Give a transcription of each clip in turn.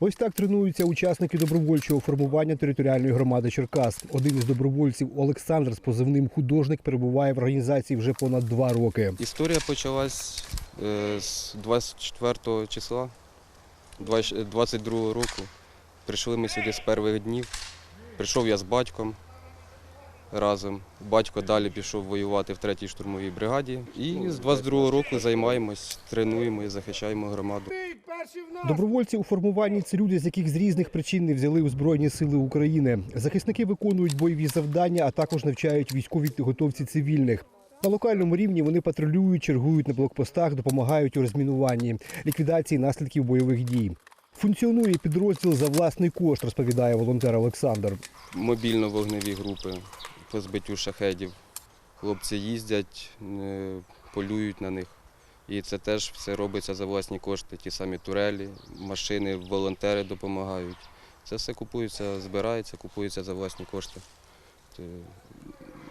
Ось так тренуються учасники добровольчого формування територіальної громади Черкас. Один із добровольців Олександр з позивним художник перебуває в організації вже понад два роки. Історія почалась е, з 24 числа 20 22 року. Прийшли ми сюди з перших днів. Прийшов я з батьком разом. Батько далі пішов воювати в 3-й штурмовій бригаді. І з 22 року займаємось, тренуємо і захищаємо громаду. Добровольці у формуванні це люди, з яких з різних причин не взяли у Збройні сили України. Захисники виконують бойові завдання, а також навчають військовій підготовці цивільних. На локальному рівні вони патрулюють, чергують на блокпостах, допомагають у розмінуванні, ліквідації наслідків бойових дій. Функціонує підрозділ за власний кошт, розповідає волонтер Олександр. Мобільно-вогневі групи по збиттю шахедів. Хлопці їздять, е, полюють на них. І це теж все робиться за власні кошти. Ті самі турелі, машини, волонтери допомагають. Це все купується, збирається, купується за власні кошти. Е,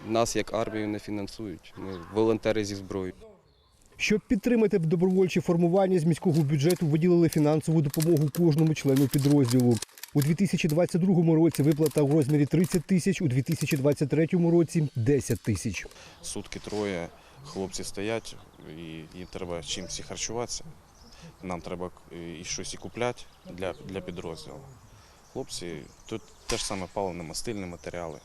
Нас як армію не фінансують. Ми волонтери зі зброєю. Щоб підтримати добровольчі формування з міського бюджету, виділили фінансову допомогу кожному члену підрозділу. У 2022 році виплата у розмірі 30 тисяч, у 2023 році 10 тисяч. Сутки троє хлопці стоять, і їм треба чимось харчуватися. Нам треба і щось і купляти для, для підрозділу. Хлопці, тут те ж саме паливно-мастильні матеріали.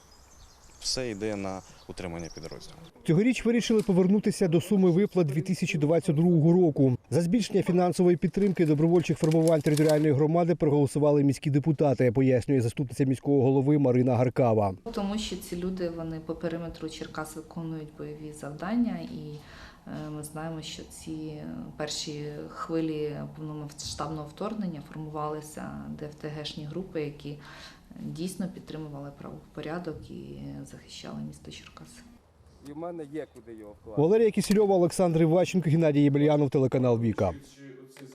Все йде на утримання підрозділу. Цьогоріч вирішили повернутися до суми виплат 2022 року. За збільшення фінансової підтримки добровольчих формувань територіальної громади проголосували міські депутати, пояснює заступниця міського голови Марина Гаркава. Тому що ці люди вони по периметру Черкас виконують бойові завдання, і е, ми знаємо, що ці перші хвилі повномасштабного вторгнення формувалися ДФТГшні групи, які дійсно підтримували правопорядок і захищали місто Черкаси. І в мене є куди його вкладати. Валерія Кісільова, Олександр Іващенко, Геннадій Єбельянов, телеканал Віка.